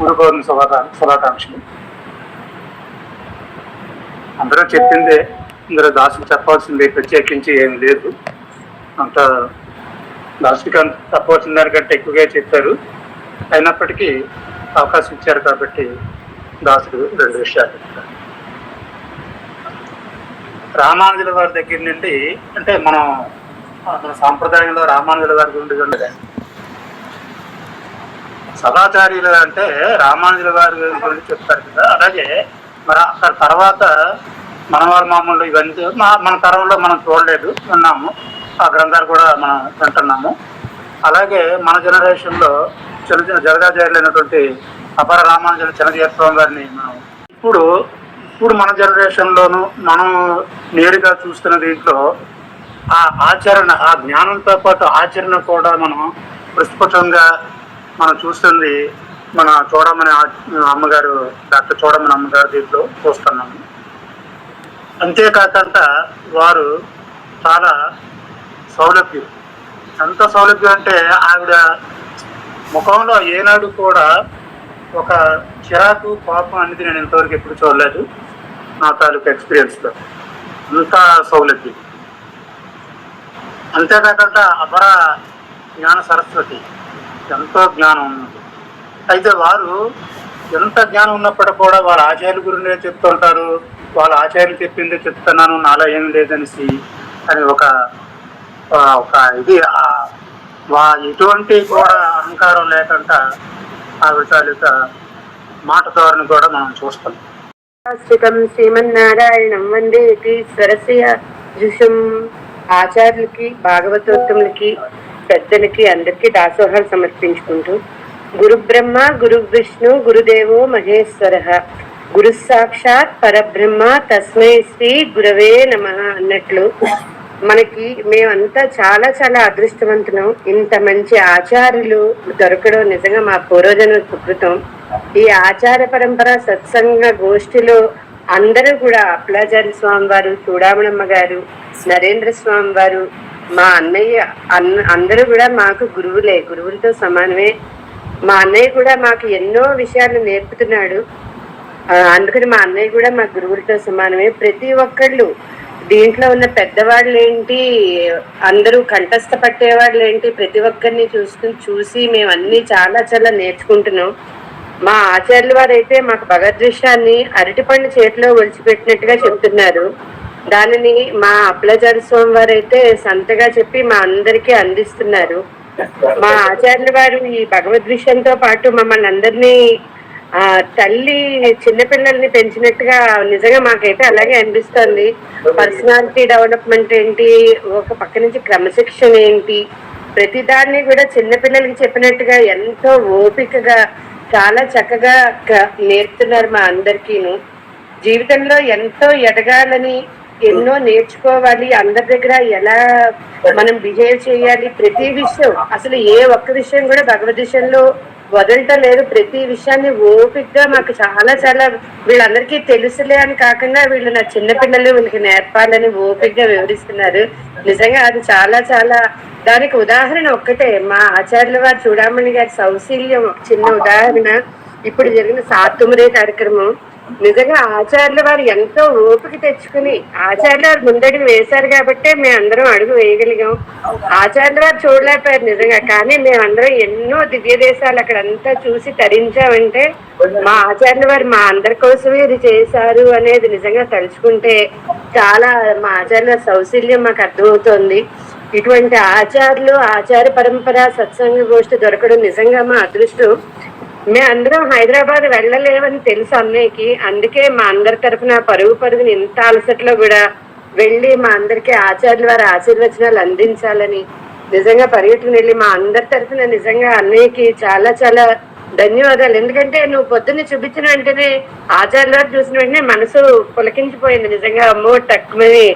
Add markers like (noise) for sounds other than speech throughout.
గురు శుభాకా శుభాకాంక్షలు. అందరూ చెప్పిందే ఇందులో దాసుకు చెప్పాల్సింది ప్రత్యేకించి ఏం లేదు. అంత దాసుకి అంత చెప్పవలసిన దానికంటే ఎక్కువగా చెప్పారు. అయినప్పటికీ అవకాశం ఇచ్చారు కాబట్టి దాసుడు రెండు విషయాలు చెప్తారు రామానుజుల వారి దగ్గర నుండి అంటే మనం మన సాంప్రదాయంలో రామానుజుల వారి గురించి ఉండదు సదాచార్యులు అంటే రామానుజుల గారి గురించి చెప్తారు కదా. అలాగే మరి అక్కడ తర్వాత మనవారి మామూలు ఇవన్నీ మా- మన తరంలో మనం చూడలేదు విన్నాము. ఆ గ్రంథాలు కూడా మనం వింటున్నాము. అలాగే మన జనరేషన్లో చిన్న జగదాచార్యులైనటువంటి అపర రామానుజుల చిన్నజీవస్వామి గారిని మనం ఇప్పుడు ఇప్పుడు మన జనరేషన్లోను మనం నేరుగా చూస్తున్న దీంట్లో ఆ ఆచరణ ఆ జ్ఞానంతో పాటు ఆచరణ కూడా మనం ప్రస్ఫుటంగా మనం చూస్తుంది మన చూడమని అమ్మగారు డాక్టర్ చూడమని అమ్మగారు దీంట్లో చూస్తున్నాము అంతేకాకుండా వారు చాలా సౌలభ్యం. ఎంత సౌలభ్యం అంటే ఆవిడ ముఖంలో ఏనాడు కూడా ఒక చిరాకు పాపం అనేది నేను ఇంతవరకు ఎప్పుడు చూడలేదు. నా తాలూకు ఎక్స్పీరియన్స్లో అంత సౌలభ్యం. అంతేకాకుండా అపర జ్ఞాన సరస్వతి. ఎంతో జ్ఞానం ఉన్నది అయితే వారు ఎంత జ్ఞానం ఉన్నప్పటికీ కూడా వాళ్ళ ఆచార్యుల గురించే చెప్తుంటారు. వాళ్ళ ఆచార్యులు చెప్పిందే చెప్తున్నాను నాలో ఏమి లేదనేసి అని ఒక ఒక ఇది వా ఎటువంటి కూడా అహంకారం లేకుండా ఆవిడ తాలూకా మాట ధోరణి కూడా మనం చూస్తాం. శ్రీకం శ్రీమన్నారాయణం వందేటి స్వరస్య జుషం ఆచార్యులకి భాగవతోత్తములకి. పెద్దలకి అందరికీ దాసోహాలు సమర్పించుకుంటూ గురు బ్రహ్మ గురు విష్ణు గురుదేవో మహేశ్వర గురు సాక్షాత్ పరబ్రహ్మ తస్మై శ్రీ గురవే నమ అన్నట్లు మనకి మేమంతా చాలా చాలా అదృష్టవంతులం. ఇంత మంచి ఆచార్యులు దొరకడం నిజంగా మా పూర్వజన సుకృతం. ఈ ఆచార పరంపర సత్సంగ గోష్ఠిలో అందరూ కూడా అప్లాచార్య స్వామి వారు చూడామణమ్మ గారు నరేంద్ర స్వామి వారు మా అన్నయ్య అందరూ కూడా మాకు గురువులే గురువులతో సమానమే. మా అన్నయ్య కూడా మాకు ఎన్నో విషయాలు నేర్పుతున్నాడు. అందుకని మా అన్నయ్య కూడా మా గురువులతో సమానమే. ప్రతి ఒక్కళ్ళు దీంట్లో ఉన్న పెద్దవాళ్ళు ఏంటి అందరూ కంఠస్థ పట్టేవాళ్ళు ఏంటి ప్రతి ఒక్కరిని చూసుకుని చూసి మేము అన్ని చాలా చాలా నేర్చుకుంటున్నాం. మా ఆచార్యుల వారు అయితే మాకు భగవద్విషయాన్ని అరటిపండు చేతిలో ఒలిచిపెట్టినట్టుగా చెప్తున్నారు. దానిని మా అప్లచార్య స్వామి వారు అయితే సంతగా చెప్పి మా అందరికీ అందిస్తున్నారు. మా ఆచార్యుల వారు ఈ భగవద్విషయంతో పాటు మమ్మల్ని అందరినీ ఆ తల్లి చిన్నపిల్లల్ని పెంచినట్టుగా నిజంగా మాకైతే అలాగే అనిపిస్తుంది. పర్సనాలిటీ డెవలప్మెంట్ ఏంటి? ఒక పక్క నుంచి క్రమశిక్షణ ఏంటి? ప్రతిదాన్ని కూడా చిన్నపిల్లలకి చెప్పినట్టుగా ఎంతో ఓపికగా చాలా చక్కగా నేర్పుతున్నారు మా అందరికీను. జీవితంలో ఎంతో ఎదగాలని ఎన్నో నేర్చుకోవాలి అందరి దగ్గర ఎలా మనం బిహేవ్ చేయాలి ప్రతి విషయం. అసలు ఏ ఒక్క విషయం కూడా భగవద్ విషయంలో వదలటం లేదు ప్రతి విషయాన్ని ఓపికగా మాకు చాలా చాలా వీళ్ళందరికీ తెలుసులే అని కాకుండా వీళ్ళు నా చిన్నపిల్లలు వీళ్ళకి నేర్పాలని ఓపికగా వివరిస్తున్నారు. నిజంగా అది చాలా చాలా దానికి ఉదాహరణ ఒక్కటే. మా ఆచార్యుల వారు చూడమణి గారి సౌశీల్యం ఒక చిన్న ఉదాహరణ. ఇప్పుడు జరిగిన సాతుమరే కార్యక్రమం. నిజంగా ఆచార్యుల వారు ఎంతో ఓపిక తెచ్చుకుని ఆచార్యుల వారు ముందడుగు వేశారు కాబట్టే మేము అందరం అడుగు వేయగలిగాం. ఆచార్యుల వారు చూడలేకపోయారు నిజంగా కానీ మేమందరం ఎన్నో దివ్య దేశాలు అక్కడ అంతా చూసి తరించామంటే మా ఆచార్యుల వారు మా అందరి కోసమే ఇది చేశారు అనేది నిజంగా తలుచుకుంటే చాలా మా ఆచార్యుల సౌశల్యం మాకు అర్థమవుతోంది. ఇటువంటి ఆచార్యులు ఆచార పరంపర సత్సంగ గోష్ఠి దొరకడం నిజంగా మా అదృష్టం. మేము అందరం హైదరాబాద్ వెళ్ళలేమని తెలుసు అన్నయ్యకి. అందుకే మా అందరి తరఫున పరుగు పరుగుని ఇంత అలసట్లో కూడా వెళ్ళి మా అందరికి ఆచార్యుల వారి ఆశీర్వచనాలు అందించాలని నిజంగా పర్యటన వెళ్ళి మా అందరి తరఫున నిజంగా అన్నయ్యకి చాలా చాలా ధన్యవాదాలు. ఎందుకంటే నువ్వు పొద్దున్న చూపించిన వెంటనే ఆచార్యుల వారు చూసిన వెంటనే మనసు పులకించిపోయింది నిజంగా. అమ్మో టక్కుమని.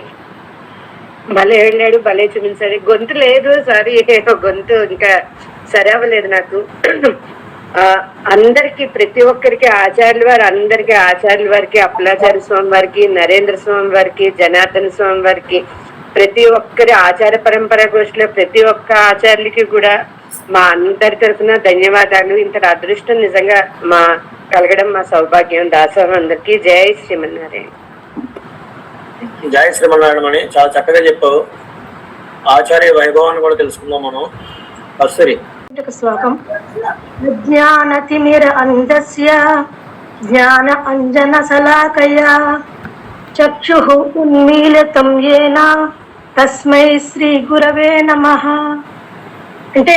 భలే వెళ్ళాడు భలే చూపించాడు. గొంతు లేదు సారీ (laughs) గొంతు ఇంకా సరే అవ్వలేదు నాకు. అందరికి ప్రతి ఒక్కరికి ఆచార్యుల వారు అందరికి ఆచార్యుల వారికి అప్పలాచార్య స్వామి వారికి నరేంద్ర స్వామి వారికి జనార్దన స్వామి వారికి ప్రతి ఒక్కరి ఆచార పరంపర గోష్ఠిలో ప్రతి ఒక్క ఆచార్యులకి కూడా మా అందరి తరఫున ధన్యవాదాలు. ఇంతటి అదృష్టం నిజంగా మా కలగడం మా సౌభాగ్యం. దాసోహం అందరికీ జై శ్రీమన్నారాయణ. జై శ్రీమన్నారాయణమణి చాలా చక్కగా చెప్పావు. ఆచార్య వైభవాన్ని కూడా తెలుసుకుందాం మనం. కస్తూరి. ఒక శ్లోకం జ్ఞానతిమిర అందస్య జ్ఞాన అంజన శలాకయ చక్షు ఉన్మీలితం ఏన? తస్మై శ్రీ గురవే నమ. అంటే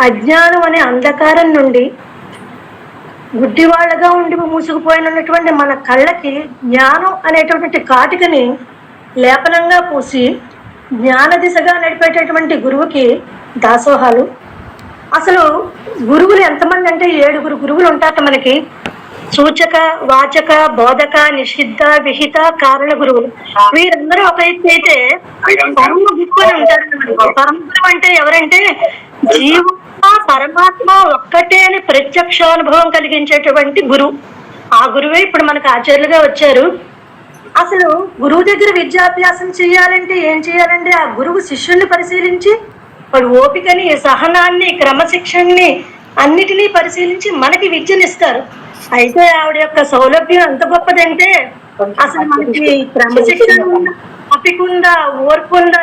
అజ్ఞానం అనే అంధకారం నుండి గుడ్డివాళ్ళగా ఉండి మూసుకుపోయినటువంటి మన కళ్ళకి జ్ఞానం అనేటటువంటి కాటికని లేపనంగా పూసి జ్ఞాన దిశగా నడిపేటటువంటి గురువుకి దాసోహాలు అసలు గురువులు ఎంతమంది అంటే ఏడుగురు గురువులు ఉంటారట మనకి. సూచక వాచక బోధక నిషిద్ధ విహిత కారణ గురువులు. వీరందరూ ఒక ఎత్తు అయితే పరమ గురువు అని ఉంటారు పరమ గురువు అంటే ఎవరంటే జీవ పరమాత్మ ఒక్కటే అని ప్రత్యక్ష అనుభవం కలిగించేటువంటి గురువు. ఆ గురువే ఇప్పుడు మనకు ఆచార్యులుగా వచ్చారు. అసలు గురువు దగ్గర విద్యాభ్యాసం చేయాలంటే ఏం చేయాలంటే ఆ గురువు శిష్యుల్ని పరిశీలించి వాడు ఓపికని సహనాన్ని క్రమశిక్షణని అన్నిటినీ పరిశీలించి మనకి విద్యనిస్తారు. అయితే ఆవిడ యొక్క సౌలభ్యం ఎంత గొప్పదంటే అసలు మనకి క్రమశిక్షణ ఉందా, ఓర్పుందా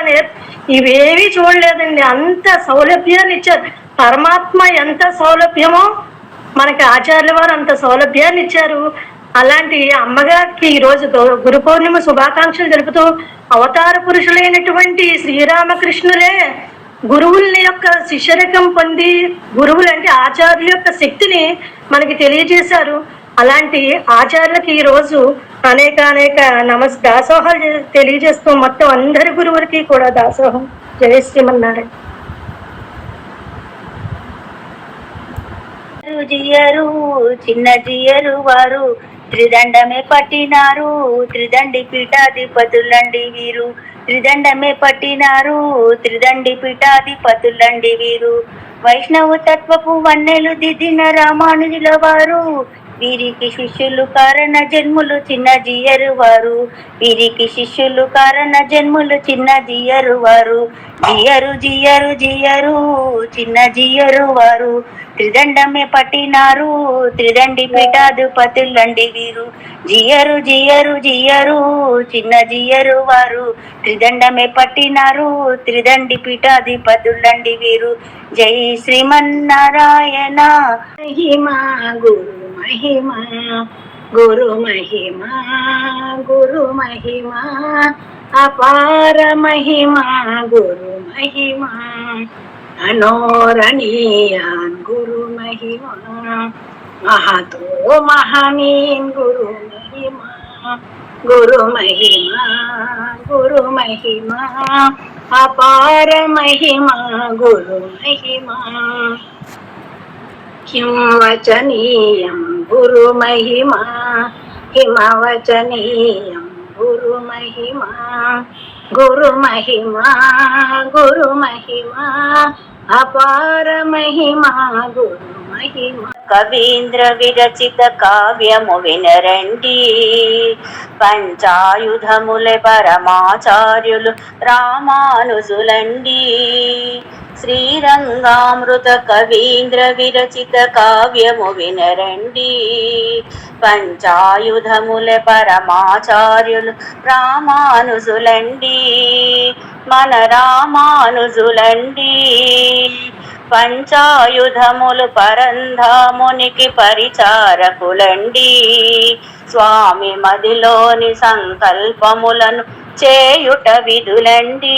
ఇవేవి చూడలేదండి. అంత సౌలభ్యాన్ని ఇచ్చారు. పరమాత్మ ఎంత సౌలభ్యమో మనకి ఆచార్యుల వారు అంత సౌలభ్యాన్ని ఇచ్చారు. అలాంటి అమ్మగారికి ఈ రోజు గురు పౌర్ణిమ శుభాకాంక్షలు తెలుపుతూ అవతార పురుషులైనటువంటి శ్రీరామకృష్ణులే గురువుల యొక్క శిష్యరకం పొంది గురువులు అంటే ఆచార్యుల యొక్క శక్తిని మనకి తెలియజేశారు. అలాంటి ఆచార్యులకి ఈ రోజు అనేక అనేక నమస్ దాసోహాలు తెలియజేస్తూ మొత్తం అందరి గురువులకి కూడా దాసోహం. జయ శ్రీమన్నారాయణ. జియరు చిన్న జియరు వారు త్రిదండమే పట్టినారు త్రిదండి పీఠాధిపతులండి వీరు. త్రిదండమే పట్టినారు. త్రిదండి పీఠాధిపతులండి వీరు. వైష్ణవ తత్వపు వన్నెలు దిద్దిన రామానుజుల వారు. వీరికి శిష్యులు కారణ జన్ములు చిన్న జియరు వారు. వీరికి శిష్యులు కారణ జన్ములు చిన్న జియరు వారు. జియరు జియరు జియరు చిన్న జియరు వారు. త్రిదండమే పట్టినారు త్రిదండి పీఠాధిపతులండి వీరు. జియరు జియరు జియరు చిన్న జియరు వారు. త్రిదండమే పట్టినారు త్రిదండి పీఠాధిపతులండి వీరు. జై శ్రీమన్నారాయణ. మహిమా గురు మహిమా గురు మహిమా గురు మహిమా. అపార మహిమా గురు మహిమా. अनोरणीयान् गुरुमहिमा महतो महनीन् गुरुमहिमा गुरु महिमा अपार महिमा, गुरु गुरुमहिमा किं वचनीयं गुरुमहिमा गुरु महिमा गुरु महिमा। అపార మహిమా కవీంద్ర విరచిత కావ్యము వినరండి. పంచాయుధముల పరమాచార్యులు రామానుజులండి. శ్రీరంగామృత కవీంద్ర విరచిత కావ్యము వినరండి. పంచాయుధముల పరమాచార్యులు రామానుజులండి. మన రామానుజులండి. పంచాయుధములు పరంధామునికి పరిచారకులండి. స్వామి మదిలోని సంకల్పములను చేయుట విధులండి.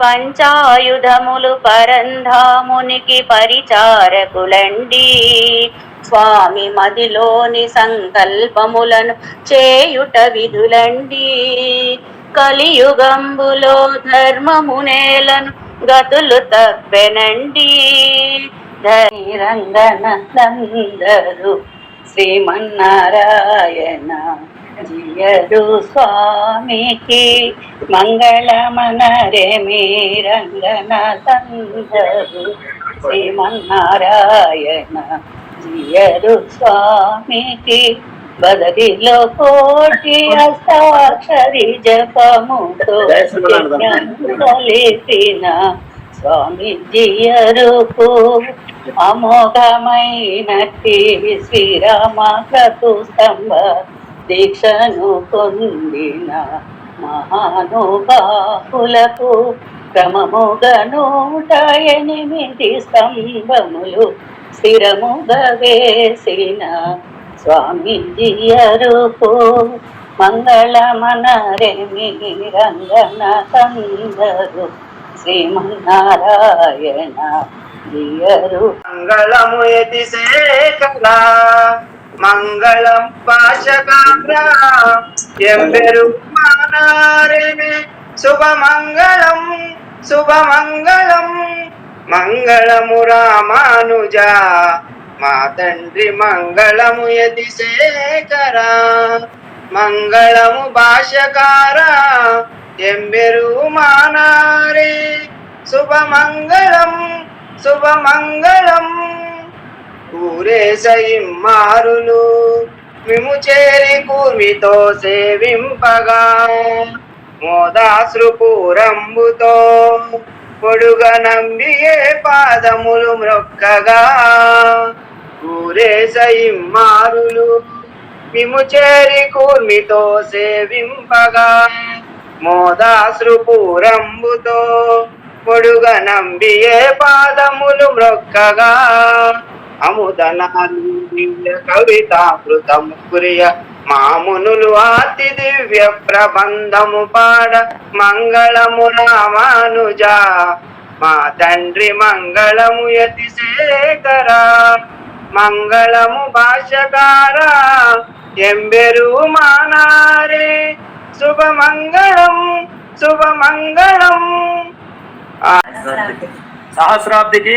పంచాయుధములు పరంధామునికి పరిచారకులండి. స్వామి మదిలోని సంకల్పములను చేయుట విధులండి. కలియుగంబులో ధర్మమునేలను గతులు తప్పెనండి. ధనిరంగనందరు శ్రీమన్నారాయణ. జియరు స్వామికి మంగళమనరే మీ రంగనందరు శ్రీమన్నారాయణ జియరు స్వామికి బదరిలో కోటి అష్టాక్షరి జపముతో. కలిసిన స్వామి జియరుపు అమోఘమైనట్టి శ్రీరామ క్రతు స్తంభ దీక్షను పొందిన మహానుభావులకు క్రమముగా నూట ఎనిమిది స్తంభములు స్థిరముగా వేసిన అరుపు జియరుపు మంగళమనరెమి రంగన కందరు శ్రీమన్నారాయణ జియరు. మంగళము యతి శేఖర మంగళం పాశకాగ్ర ఎంబెరు మానారేమి శుభమంగళం శుభమంగళం. మంగళము రామానుజ మా తండ్రి మంగళము యతి శేఖర. మంగళము భాషకార ఎంబెరు మానారే. శుభమంగళం శుభమంగళం. ఊరేసయిమ్మారులు మిము చేరి కూర్మితో సేవింపగా. మోదాశ్రు పొడుగ నంబియే పాదములు మ్రొక్కగా. ఊరేసయిమ్మారులు మిము చేరి కూర్మితో సేవింపగా. మోదాశ్రు పొడుగ నంబియే పాదములు మ్రొక్కగా. అముదనాలు దివ్య కవితామృతము కురియ మామునులు అతి దివ్య ప్రబంధము పాడ మంగళము రామానుజా. మా తండ్రి మంగళము యతి శేఖర. మంగళము భాషకార ఎంబెరు మానారే. శుభమంగళం శుభమంగళం. సహస్రాబ్దికి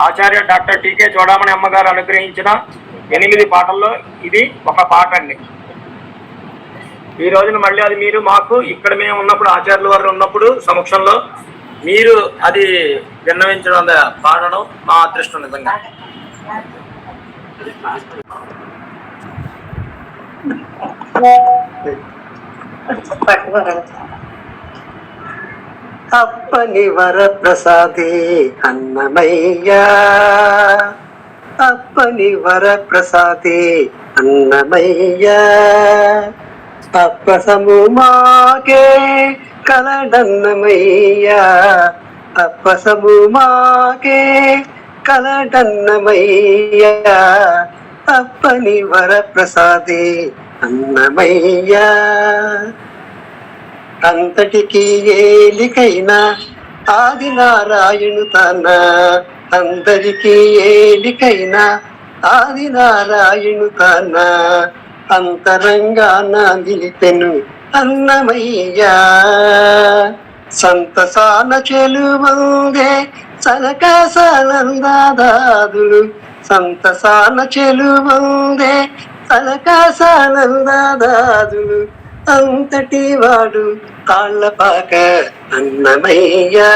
ఆచార్య డాక్టర్ టికే చూడమణి అమ్మగారు అనుగ్రహించిన ఎనిమిది పాటల్లో ఇది ఒక పాట అండి ఈ రోజున మళ్ళీ అది మీరు మాకు ఇక్కడ మేము ఉన్నప్పుడు ఆచార్యుల వారు ఉన్నప్పుడు సమక్షంలో మీరు అది విన్నవించడం పాడడం మా అదృష్టం నిజంగా. (laughs) అప్పని వరప్రసాదే అన్నమయ్యా. అప్పని వరప్రసాదే అన్నమయ్యా. అప్పసము మాకే కలడన్నమయ్యా. అప్పసము మాకే కలడన్నమయ్యా. అప్పని వరప్రసాదే అన్నమయ్యా. అంతటికీ ఏలికైనా ఆది నారాయణు తన. అందరికీ ఏలికైనా ఆది నారాయణు తన. అంతరంగాన నిలిపెను అన్నమయ్యా. సంతసాన చెలువందే సనకాసానందాదులు సంతసాన చెలువందే సనకాసానందాదులు అంతటి వాడు కాళ్ళపాక అన్నమయ్యా.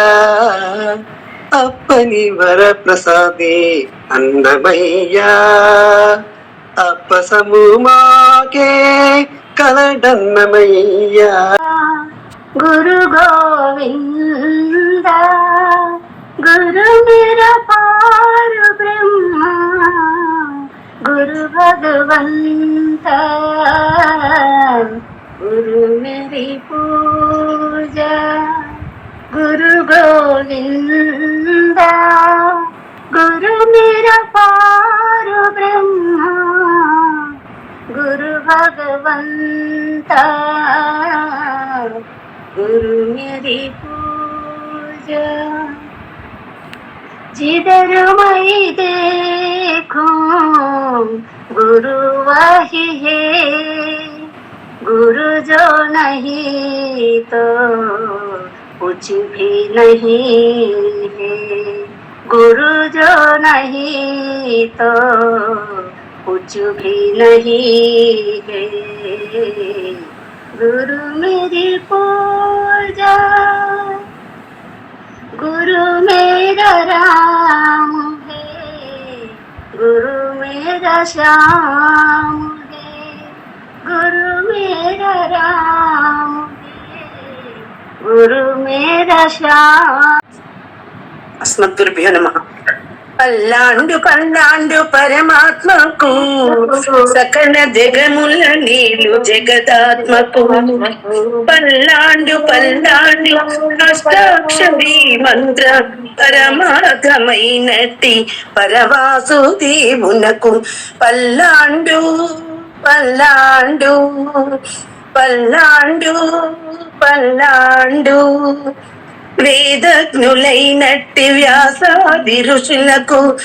అప్పని వర ప్రసాదే అన్నమయ్యా. అప్ప సమూమాకే కలడన్నమయ్యా. గురు గోవింద గురు నిరపారు బ్రహ్మ గురు భగవంత. गुरु मेरी पूजा, गुरु गोविंद, गुरु मेरा पार ब्रह्मा, गुरु भगवंत, गुरु मेरी पूजा। जिधर मैं देखूँ, गुरु वही है। गुरु जो नहीं तो कुछ भी नहीं है गुरु जो नहीं तो कुछ भी नहीं है गुरु मेरी पूजा गुरु मेरा राम है गुरु मेरा श्याम है गुरु मेरा राम है गुरु मेरा श्याम అస్మద్గురుభ్యో నమ పల్లాండు పల్లాండు పరమాత్మకు సకల జగముల నీలు జగదాత్మకు పల్లాండు పల్లాండు అష్టాక్షరి మంత్ర పరమాగమైనట్టి పరవాసుదేవునకు పల్లాండు పల్లాండు పల్లాండు పల్లాండు వేదజ్ఞులైనట్టి వ్యాసాది ఋషులకు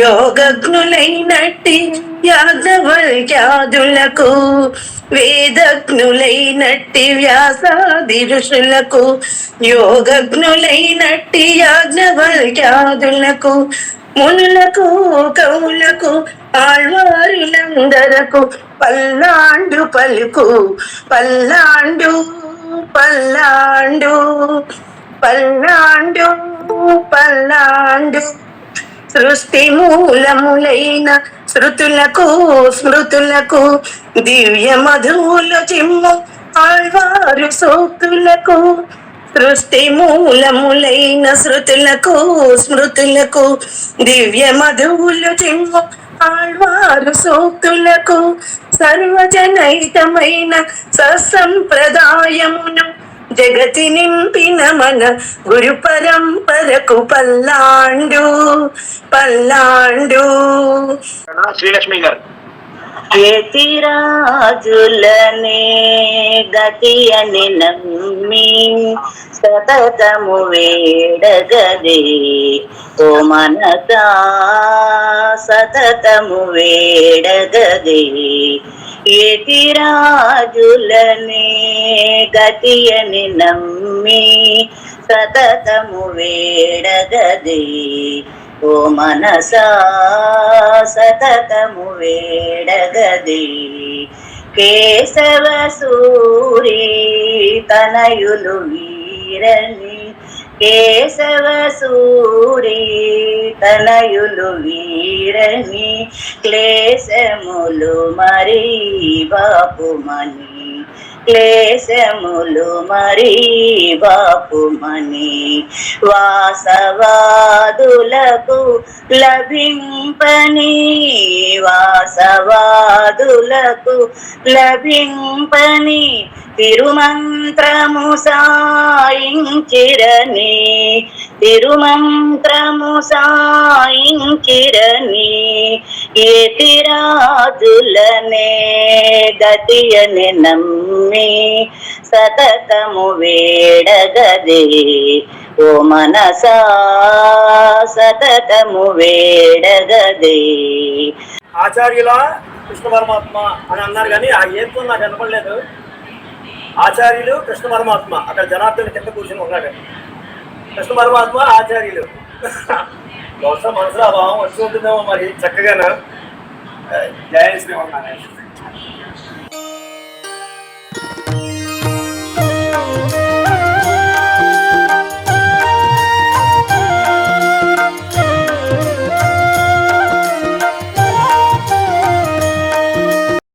యోగజ్ఞులైనట్టి యాదవల్యాదులకు వేదజ్ఞులైనట్టి వ్యాసాది ఋషులకు యోగజ్ఞులైనట్టి యాజ్ఞవల్యాదులకు మునులకు కవులకు ఆళ్వారులందరకు పల్లాండు పలుకు పల్లాండు పల్లాండు పల్లాండు పల్లాండు సృష్టి మూలములైన శృతులకు స్మృతులకు దివ్య మధువులు చిమ్ము ఆళ్వారు సోతులకు సృష్టి మూలములైన శృతులకు స్మృతులకు దివ్య మధువులు చిమ్ము ఆళ్వారు సూక్తులకు సర్వజనైతమైన ససంప్రదాయమును జగతి నింపిన మన గురు పరంపరకు పల్లాండు పల్లాండు. శ్రీలక్ష్మి గారు యతిరాజులనే గతి అని నమ్మి సతతము వేడగదే. ఓ మనస సతతము వేడగదే. యతిరాజులనే గతి అని నమ్మి సతతము వేడగదే. ఓ మనసా సతతము వేడగది. కేశవ సూరి తనయులు వీరని. కేశవ సూరి తనయులు వీరని. క్లేశములు మరీ బాపుమని. క్లేశములు మరీ బాపుమని వాసవాదులకు లభింపని వాసవాదులకు లభింపని తిరుమంత్రము సాయించిరని తిరుమంత్రము సాయించిరని ఏతిరాజులనే గతియని నమ్మి సతతము వేడగదే. ఓ మనసా సతతము వేడగదే. ఆచార్యుల కృష్ణ పరమాత్మ అని అన్నారు కానీ ఆ ఏతో నాకు కనపడలేదు. ఆచార్యులు కృష్ణ పరమాత్మ. అక్కడ జనార్దన్ కింద కూర్చుని ఉన్నాడు. కృష్ణ పరమాత్మ ఆచార్యులు. బహుశా మనసులో భావం వచ్చి ఉంటుందేమో మరి. చక్కగా జయ శ్రీమన్నారాయణ